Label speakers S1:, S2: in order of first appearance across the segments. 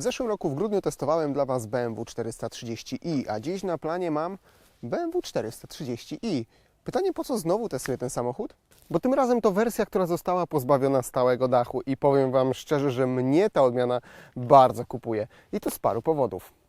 S1: W zeszłym roku w grudniu testowałem dla Was BMW 430i, a dziś na planie mam BMW 430i. Pytanie, po co znowu testuję ten samochód? Bo tym razem to wersja, która została pozbawiona stałego dachu i powiem Wam szczerze, że mnie ta odmiana bardzo kupuje. I to z paru powodów.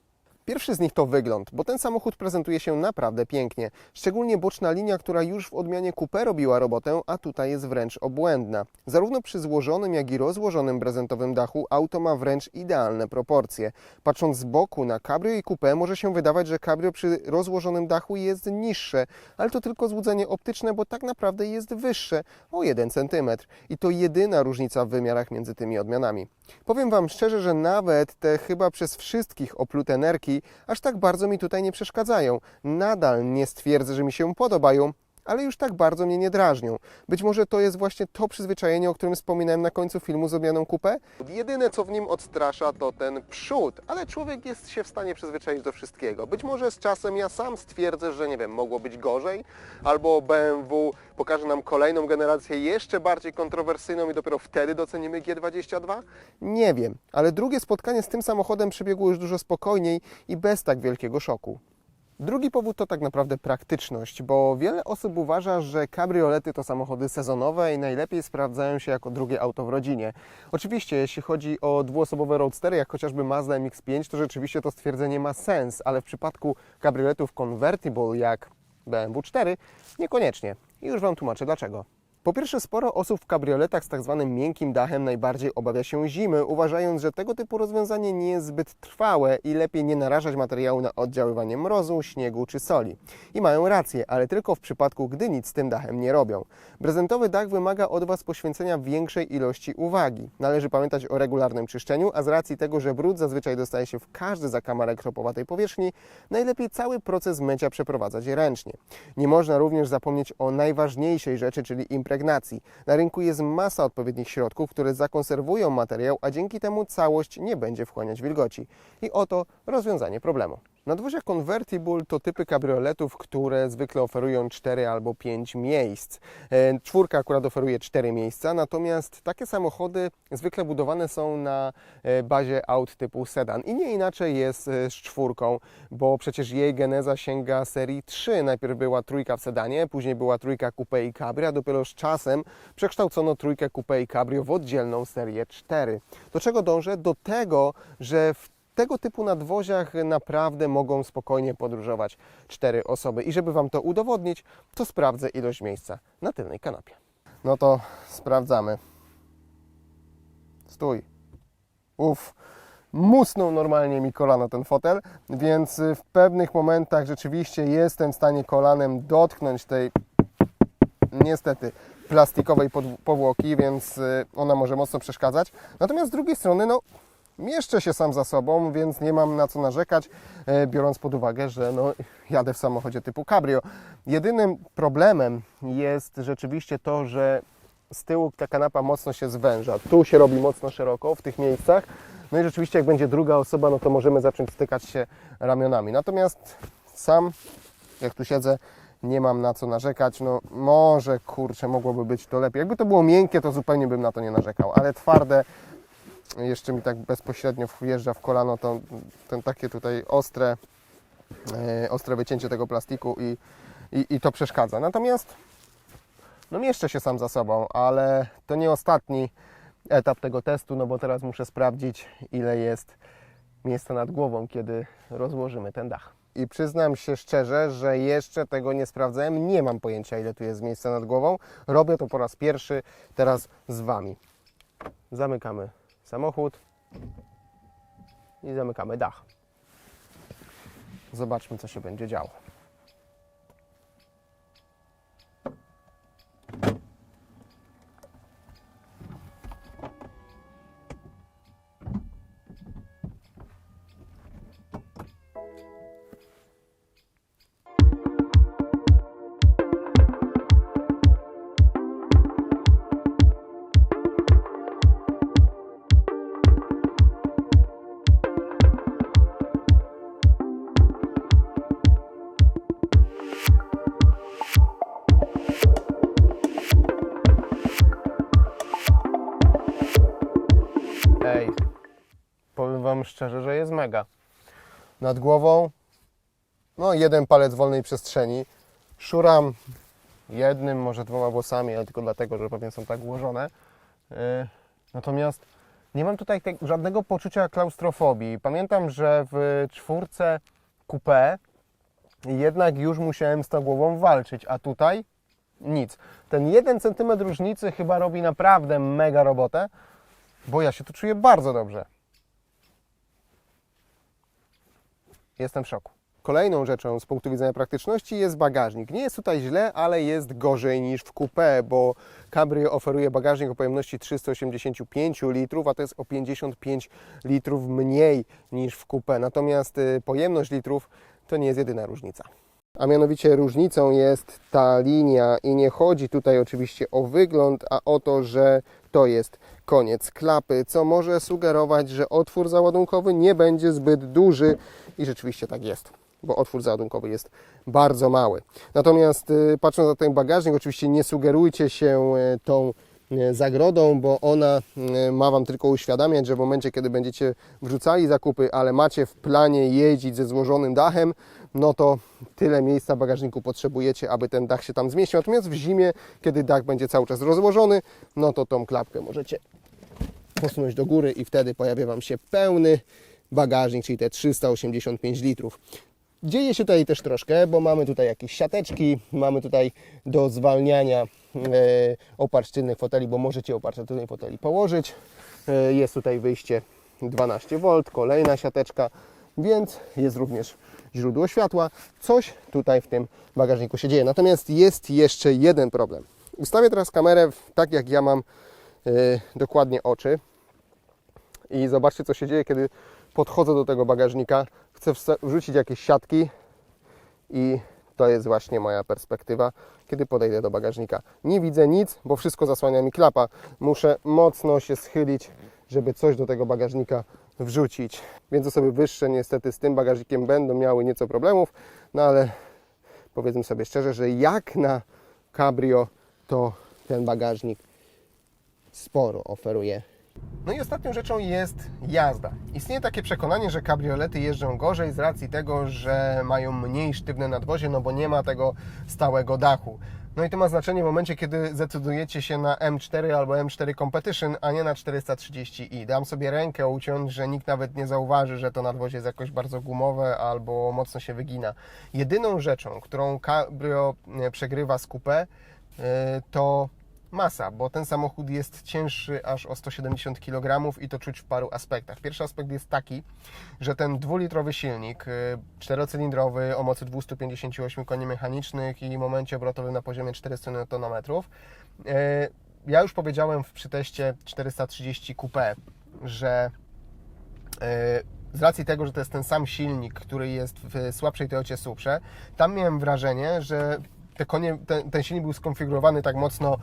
S1: Pierwszy z nich to wygląd, bo ten samochód prezentuje się naprawdę pięknie. Szczególnie boczna linia, która już w odmianie Coupe robiła robotę, a tutaj jest wręcz obłędna. Zarówno przy złożonym, jak i rozłożonym prezentowym dachu auto ma wręcz idealne proporcje. Patrząc z boku na Cabrio i Coupe może się wydawać, że Cabrio przy rozłożonym dachu jest niższe, ale to tylko złudzenie optyczne, bo tak naprawdę jest wyższe o 1 cm. I to jedyna różnica w wymiarach między tymi odmianami. Powiem Wam szczerze, że nawet te chyba przez wszystkich oplute nerki aż tak bardzo mi tutaj nie przeszkadzają. Nadal nie stwierdzę, że mi się podobają, ale już tak bardzo mnie nie drażnią. Być może to jest właśnie to przyzwyczajenie, o którym wspominałem na końcu filmu z odmianą coupé? Jedyne, co w nim odstrasza, to ten przód, ale człowiek jest się w stanie przyzwyczaić do wszystkiego. Być może z czasem ja sam stwierdzę, że nie wiem, mogło być gorzej, albo BMW pokaże nam kolejną generację jeszcze bardziej kontrowersyjną i dopiero wtedy docenimy G22? Nie wiem, ale drugie spotkanie z tym samochodem przebiegło już dużo spokojniej i bez tak wielkiego szoku. Drugi powód to tak naprawdę praktyczność, bo wiele osób uważa, że kabriolety to samochody sezonowe i najlepiej sprawdzają się jako drugie auto w rodzinie. Oczywiście, jeśli chodzi o dwuosobowe roadstery, jak chociażby Mazda MX-5, to rzeczywiście to stwierdzenie ma sens, ale w przypadku kabrioletów convertible jak BMW 4 niekoniecznie. I już Wam tłumaczę dlaczego. Po pierwsze, sporo osób w kabrioletach z tak zwanym miękkim dachem najbardziej obawia się zimy, uważając, że tego typu rozwiązanie nie jest zbyt trwałe i lepiej nie narażać materiału na oddziaływanie mrozu, śniegu czy soli. I mają rację, ale tylko w przypadku, gdy nic z tym dachem nie robią. Prezentowy dach wymaga od Was poświęcenia większej ilości uwagi. Należy pamiętać o regularnym czyszczeniu, a z racji tego, że brud zazwyczaj dostaje się w każdy zakamarek kropowatej powierzchni, najlepiej cały proces mycia przeprowadzać ręcznie. Nie można również zapomnieć o najważniejszej rzeczy, czyli impregnacji. Na rynku jest masa odpowiednich środków, które zakonserwują materiał, a dzięki temu całość nie będzie wchłaniać wilgoci. I oto rozwiązanie problemu. Nadwozia Convertible to typy kabrioletów, które zwykle oferują 4 albo 5 miejsc. E, Czwórka akurat oferuje 4 miejsca, natomiast takie samochody zwykle budowane są na e, bazie aut typu sedan. I nie inaczej jest e, z czwórką, bo przecież jej geneza sięga serii 3. Najpierw była trójka w sedanie, później była trójka coupe i cabrio, a dopiero z czasem przekształcono trójkę coupe i cabrio w oddzielną serię 4. Do czego dążę? Do tego, że w tego typu nadwoziach naprawdę mogą spokojnie podróżować cztery osoby. I żeby Wam to udowodnić, to sprawdzę ilość miejsca na tylnej kanapie. No to sprawdzamy. Stój. Uff. Musnął normalnie mi kolano ten fotel, więc y, w pewnych momentach rzeczywiście jestem w stanie kolanem dotknąć tej niestety plastikowej powłoki, więc y, ona może mocno przeszkadzać. Natomiast z drugiej strony, no, mieszczę się sam za sobą, więc nie mam na co narzekać, e, biorąc pod uwagę, że no, jadę w samochodzie typu cabrio. Jedynym problemem jest rzeczywiście to, że z tyłu ta kanapa mocno się zwęża. Tu się robi mocno szeroko w tych miejscach. No i rzeczywiście jak będzie druga osoba, no to możemy zacząć stykać się ramionami. Natomiast sam, jak tu siedzę, nie mam na co narzekać. No może, kurczę, mogłoby być to lepiej. Jakby to było miękkie, to zupełnie bym na to nie narzekał, ale twarde, jeszcze mi tak bezpośrednio wjeżdża w kolano to, ten takie tutaj ostre, e, ostre wycięcie tego plastiku i, i, i to przeszkadza. Natomiast no mieszczę się sam za sobą, ale to nie ostatni etap tego testu, no bo teraz muszę sprawdzić ile jest miejsca nad głową, kiedy rozłożymy ten dach. I przyznam się szczerze, że jeszcze tego nie sprawdzałem, nie mam pojęcia ile tu jest miejsca nad głową. Robię to po raz pierwszy teraz z Wami. Zamykamy samochód i zamykamy dach. Zobaczmy, co się będzie działo. Szczerze, że jest mega. Nad głową, no jeden palec wolnej przestrzeni. Szuram jednym, może dwoma włosami, ale tylko dlatego, że pewnie są tak ułożone. Yy, Natomiast nie mam tutaj te, żadnego poczucia klaustrofobii. Pamiętam, że w czwórce coupé jednak już musiałem z tą głową walczyć, a tutaj nic. Ten jeden centymetr różnicy chyba robi naprawdę mega robotę, bo ja się tu czuję bardzo dobrze. Jestem w szoku. Kolejną rzeczą z punktu widzenia praktyczności jest bagażnik. Nie jest tutaj źle, ale jest gorzej niż w coupé, bo Cabrio oferuje bagażnik o pojemności 385 litrów, a to jest o 55 litrów mniej niż w coupé. Natomiast y, pojemność litrów to nie jest jedyna różnica. A mianowicie różnicą jest ta linia i nie chodzi tutaj oczywiście o wygląd, a o to, że to jest koniec klapy, co może sugerować, że otwór załadunkowy nie będzie zbyt duży i rzeczywiście tak jest, bo otwór załadunkowy jest bardzo mały. Natomiast y, patrząc na ten bagażnik, oczywiście nie sugerujcie się y, tą y, zagrodą, bo ona ma Wam tylko uświadamiać, że w momencie, kiedy będziecie wrzucali zakupy, ale macie w planie jeździć ze złożonym dachem, no to tyle miejsca w bagażniku potrzebujecie, aby ten dach się tam zmieścił. Natomiast w zimie, kiedy dach będzie cały czas rozłożony, no to tą klapkę możecie posunąć do góry i wtedy pojawia Wam się pełny bagażnik, czyli te 385 litrów. Dzieje się tutaj też troszkę, bo mamy tutaj jakieś siateczki, mamy tutaj do zwalniania e, oparszczynnych foteli, bo możecie oparszczynnych foteli położyć. E, jest tutaj wyjście 12V, kolejna siateczka, więc jest również źródło światła. Coś tutaj w tym bagażniku się dzieje. Natomiast jest jeszcze jeden problem. Ustawię teraz kamerę tak, jak ja mam e, dokładnie oczy i zobaczcie, co się dzieje, kiedy podchodzę do tego bagażnika. Chcę wrzucić jakieś siatki i to jest właśnie moja perspektywa, kiedy podejdę do bagażnika. Nie widzę nic, bo wszystko zasłania mi klapa. Muszę mocno się schylić, żeby coś do tego bagażnika wrzucić. Więc osoby wyższe niestety z tym bagażnikiem będą miały nieco problemów, no ale powiedzmy sobie szczerze, że jak na cabrio, to ten bagażnik sporo oferuje. No i ostatnią rzeczą jest jazda. Istnieje takie przekonanie, że kabriolety jeżdżą gorzej z racji tego, że mają mniej sztywne nadwozie, no bo nie ma tego stałego dachu. No i to ma znaczenie w momencie, kiedy zdecydujecie się na M4 albo M4 Competition, a nie na 430i. Dam sobie rękę uciąć, że nikt nawet nie zauważy, że to nadwozie jest jakoś bardzo gumowe albo mocno się wygina. Jedyną rzeczą, którą cabrio e, przegrywa z coupé, e, to masa, bo ten samochód jest cięższy aż o 170 kg i to czuć w paru aspektach. Pierwszy aspekt jest taki, że ten dwulitrowy silnik, y, czterocylindrowy o mocy 258 koni mechanicznych i momencie obrotowym na poziomie 400 Nm. y, Ja już powiedziałem w przyteście 430 Coupé, że y, z racji tego, że to jest ten sam silnik, który jest w słabszej Toyocie Suprze, tam miałem wrażenie, że te konie, ten, ten silnik był skonfigurowany tak mocno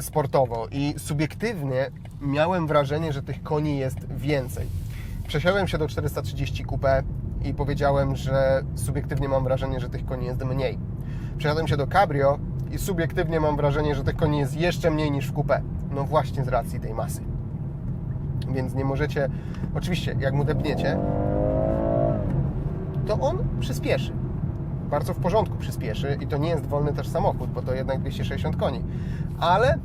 S1: sportowo i subiektywnie miałem wrażenie, że tych koni jest więcej. Przesiadłem się do 430 Coupé i powiedziałem, że subiektywnie mam wrażenie, że tych koni jest mniej. Przesiadłem się do Cabrio i subiektywnie mam wrażenie, że tych koni jest jeszcze mniej niż w Coupé. No właśnie z racji tej masy. Więc nie możecie, oczywiście jak mu depniecie, to on przyspieszy bardzo w porządku przyspieszy i to nie jest wolny też samochód, bo to jednak 260 koni. Ale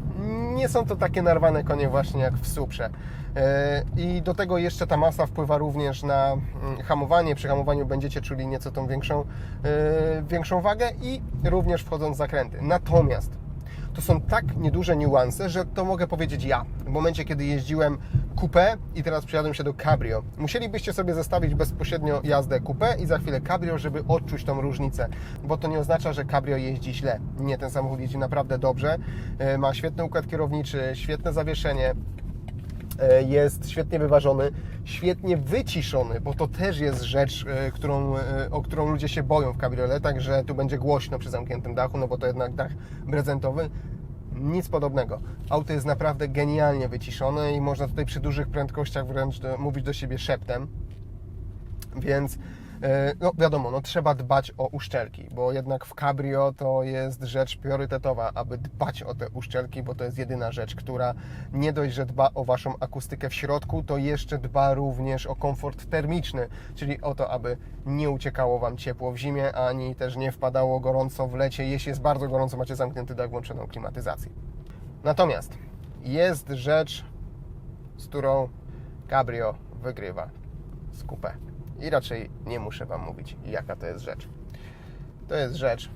S1: nie są to takie narwane konie właśnie jak w Suprze. E, I do tego jeszcze ta masa wpływa również na mm, hamowanie. Przy hamowaniu będziecie czuli nieco tą większą, e, większą wagę i również wchodząc w zakręty. Natomiast to są tak nieduże niuanse, że to mogę powiedzieć ja. W momencie, kiedy jeździłem coupé i teraz przyjadłem się do cabrio. Musielibyście sobie zestawić bezpośrednio jazdę coupé i za chwilę cabrio, żeby odczuć tą różnicę, bo to nie oznacza, że cabrio jeździ źle. Nie, ten samochód jeździ naprawdę dobrze. E, Ma świetny układ kierowniczy, świetne zawieszenie, jest świetnie wyważony, świetnie wyciszony, bo to też jest rzecz, e, którą, e, o którą ludzie się boją w kabrioletach, że tu będzie głośno przy zamkniętym dachu, no bo to jednak dach prezentowy. Nic podobnego. Auto jest naprawdę genialnie wyciszone i można tutaj przy dużych prędkościach wręcz mówić do siebie szeptem. Więc E, No wiadomo, no trzeba dbać o uszczelki, bo jednak w cabrio to jest rzecz priorytetowa, aby dbać o te uszczelki, bo to jest jedyna rzecz, która nie dość, że dba o Waszą akustykę w środku, to jeszcze dba również o komfort termiczny, czyli o to, aby nie uciekało Wam ciepło w zimie, ani też nie wpadało gorąco w lecie. Jeśli jest bardzo gorąco, macie zamknięty dach, włączoną klimatyzację. Natomiast jest rzecz, z którą cabrio wygrywa z coupé. I raczej nie muszę Wam mówić, jaka to jest rzecz. To jest rzecz,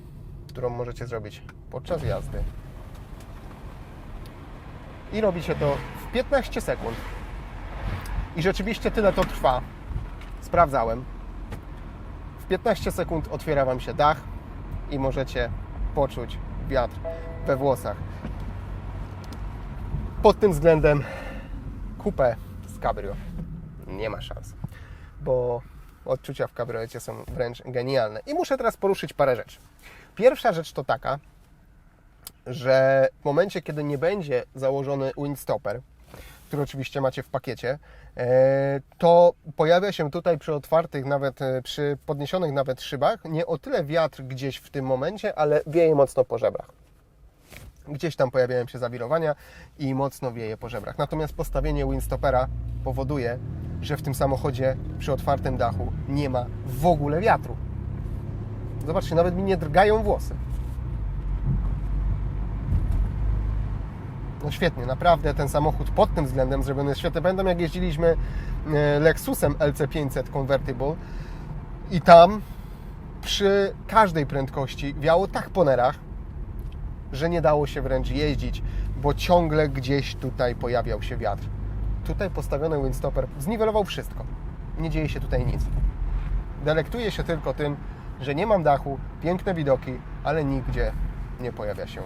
S1: którą możecie zrobić podczas jazdy. I robi się to w 15 sekund. I rzeczywiście tyle to trwa. Sprawdzałem. W 15 sekund otwiera Wam się dach i możecie poczuć wiatr we włosach. Pod tym względem kupę z cabrio nie ma szans, bo odczucia w kabriolecie są wręcz genialne. I muszę teraz poruszyć parę rzeczy. Pierwsza rzecz to taka, że w momencie, kiedy nie będzie założony windstopper, który oczywiście macie w pakiecie, e, to pojawia się tutaj przy otwartych, nawet e, przy podniesionych nawet szybach, nie o tyle wiatr gdzieś w tym momencie, ale wieje mocno po żebrach. Gdzieś tam pojawiają się zawirowania i mocno wieje po żebrach. Natomiast postawienie windstoppera powoduje, że w tym samochodzie przy otwartym dachu nie ma w ogóle wiatru. Zobaczcie, nawet mi nie drgają włosy. No świetnie, naprawdę ten samochód pod tym względem zrobiony jest świetnie. Pamiętam jak jeździliśmy e, Lexusem LC500 Convertible i tam przy każdej prędkości wiało tak po nerach, że nie dało się wręcz jeździć, bo ciągle gdzieś tutaj pojawiał się wiatr. Tutaj postawiony windstopper zniwelował wszystko. Nie dzieje się tutaj nic. Delektuję się tylko tym, że nie mam dachu, piękne widoki, ale nigdzie nie pojawia się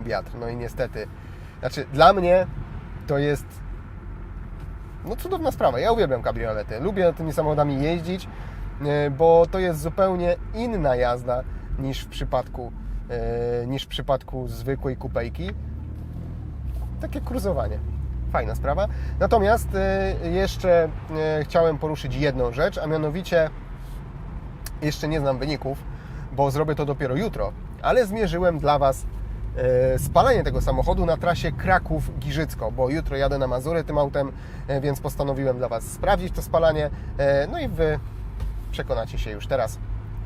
S1: wiatr. No i niestety, znaczy dla mnie to jest no cudowna sprawa. Ja uwielbiam kabriolety. Lubię tymi samochodami jeździć, e, bo to jest zupełnie inna jazda niż w przypadku e, niż w przypadku zwykłej kupejki. Takie cruzowanie. Fajna sprawa. Natomiast e, jeszcze e, chciałem poruszyć jedną rzecz, a mianowicie jeszcze nie znam wyników, bo zrobię to dopiero jutro, ale zmierzyłem dla Was e, spalanie tego samochodu na trasie Kraków-Giżycko, bo jutro jadę na Mazury tym autem, więc postanowiłem dla Was sprawdzić to spalanie. No i Wy przekonacie się już teraz,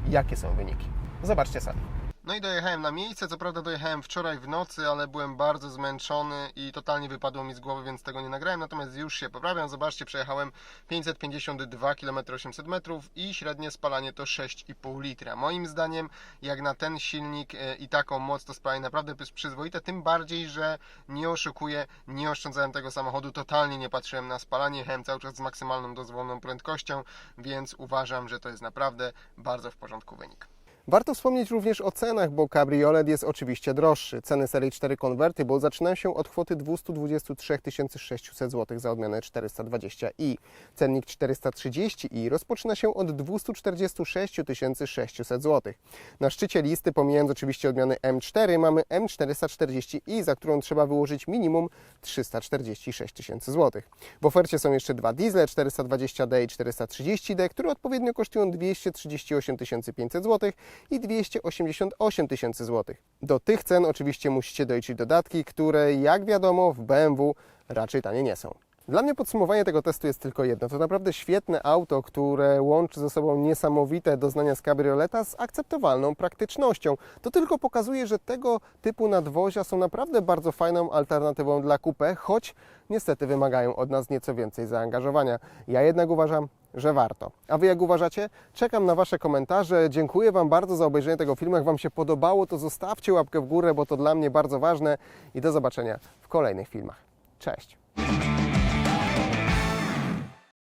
S1: jakie są wyniki. Zobaczcie sami. No i dojechałem na miejsce. Co prawda dojechałem wczoraj w nocy, ale byłem bardzo zmęczony i totalnie wypadło mi z głowy, więc tego nie nagrałem. Natomiast już się poprawiam. Zobaczcie, przejechałem 552 km 800 metrów i średnie spalanie to 6,5 litra. Moim zdaniem, jak na ten silnik e, i taką moc, to spalanie naprawdę przyzwoite. Tym bardziej, że nie oszukuję, nie oszczędzałem tego samochodu. Totalnie nie patrzyłem na spalanie. Jechałem cały czas z maksymalną dozwoloną prędkością, więc uważam, że to jest naprawdę bardzo w porządku wynik. Warto wspomnieć również o cenach, bo kabriolet jest oczywiście droższy. Ceny serii 4 Convertible zaczynają się od kwoty 223 600 zł za odmianę 420i. Cennik 430i rozpoczyna się od 246 600 zł. Na szczycie listy, pomijając oczywiście odmiany M4, mamy M440i, za którą trzeba wyłożyć minimum 346 tysięcy zł. W ofercie są jeszcze dwa diesle 420d i 430d, które odpowiednio kosztują 238 500 zł i 288 tysięcy złotych. Do tych cen oczywiście musicie doliczyć dodatki, które jak wiadomo w BMW raczej tanie nie są. Dla mnie podsumowanie tego testu jest tylko jedno. To naprawdę świetne auto, które łączy ze sobą niesamowite doznania z kabrioleta z akceptowalną praktycznością. To tylko pokazuje, że tego typu nadwozia są naprawdę bardzo fajną alternatywą dla coupé, choć niestety wymagają od nas nieco więcej zaangażowania. Ja jednak uważam, że warto. A Wy jak uważacie? Czekam na Wasze komentarze. Dziękuję Wam bardzo za obejrzenie tego filmu. Jak Wam się podobało, to zostawcie łapkę w górę, bo to dla mnie bardzo ważne i do zobaczenia w kolejnych filmach. Cześć!